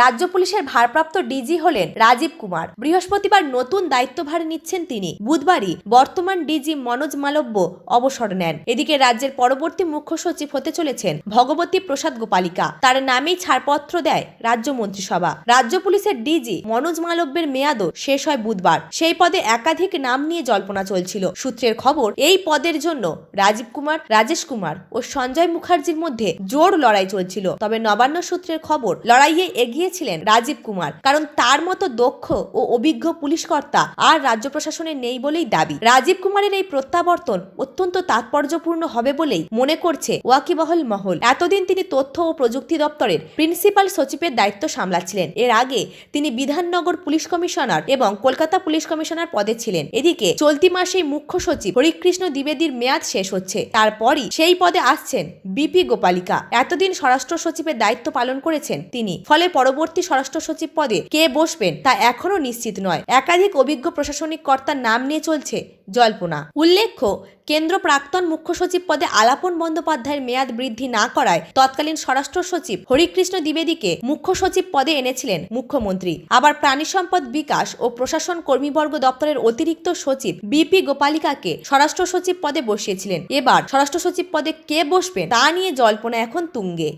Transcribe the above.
রাজ্য পুলিশের ভারপ্রাপ্ত ডিজি হলেন রাজীব কুমার। বৃহস্পতিবার নতুন দায়িত্বভার নিচ্ছেন তিনি। বুধবারই বর্তমান ডিজি মনোজ মালব্য অবসর নেন। এদিকে রাজ্যের পরবর্তী মুখ্য সচিব হতে চলেছেন ভগবতী প্রসাদ গোপালিকা। তার নামেই ছাড়পত্র দেয় রাজ্য মন্ত্রিসভা। রাজ্য পুলিশের ডিজি মনোজ মালব্যের মেয়াদও শেষ হয় বুধবার। সেই পদে একাধিক নাম নিয়ে জল্পনা চলছিল। সূত্রের খবর, এই পদের জন্য রাজীব কুমার, রাজেশ কুমার ও সঞ্জয় মুখার্জির মধ্যে জোর লড়াই চলছিল। তবে নবান্ন সূত্রের খবর, লড়াইয়ে এগিয়েছিলেন রাজীব কুমার। কারণ তার মতো দক্ষ ও অভিজ্ঞ পুলিশ কর্তা আর রাজ্য প্রশাসনে নেই বলেই দাবি। রাজীব কুমারের এই প্রত্যাবর্তন অত্যন্ত তাৎপর্যপূর্ণ হবে বলেই মনে করছে ওয়াকিবহল মহল। এতদিন তিনি তথ্য ও প্রযুক্তি দপ্তরের প্রিন্সিপাল সচিবের দায়িত্ব সামলাচ্ছিলেন। এর আগে তিনি বিধাননগর পুলিশ কমিশনার এবং কলকাতা পুলিশ কমিশনার পদে ছিলেন। এদিকে চলতি মাসেই মুখ্য সচিব হরিকৃষ্ণ দ্বিবেদীর মেয়াদ শেষ হচ্ছে। তারপরই সেই পদে আসছেন বিপি গোপালিকা। এতদিন স্বরাষ্ট্র সচিবের দায়িত্ব পালন করেছেন তিনি। ফলে পরবর্তী স্বরাষ্ট্র সচিব পদে কে বসবেন তা এখনও নিশ্চিত নয়। একাধিক অভিজ্ঞ প্রশাসনিক কর্তার নাম নিয়ে চলছে জল্পনা। উল্লেখ্য, কেন্দ্র প্রাক্তন মুখ্য সচিব পদে আলাপন বন্দ্যোপাধ্যায়ের মেয়াদ বৃদ্ধি না করায় তৎকালীন স্বরাষ্ট্র সচিব হরিকৃষ্ণ দ্বিবেদীকে মুখ্য সচিব পদে এনেছিলেন মুখ্যমন্ত্রী। আবার প্রাণী সম্পদ বিকাশ ও প্রশাসন কর্মীবর্গ দপ্তরের অতিরিক্ত সচিব বিপি গোপালিকাকে স্বরাষ্ট্র সচিব পদে বসিয়েছিলেন। এবার স্বরাষ্ট্র সচিব পদে কে বসবেন তা নিয়ে জল্পনা এখন তুঙ্গে।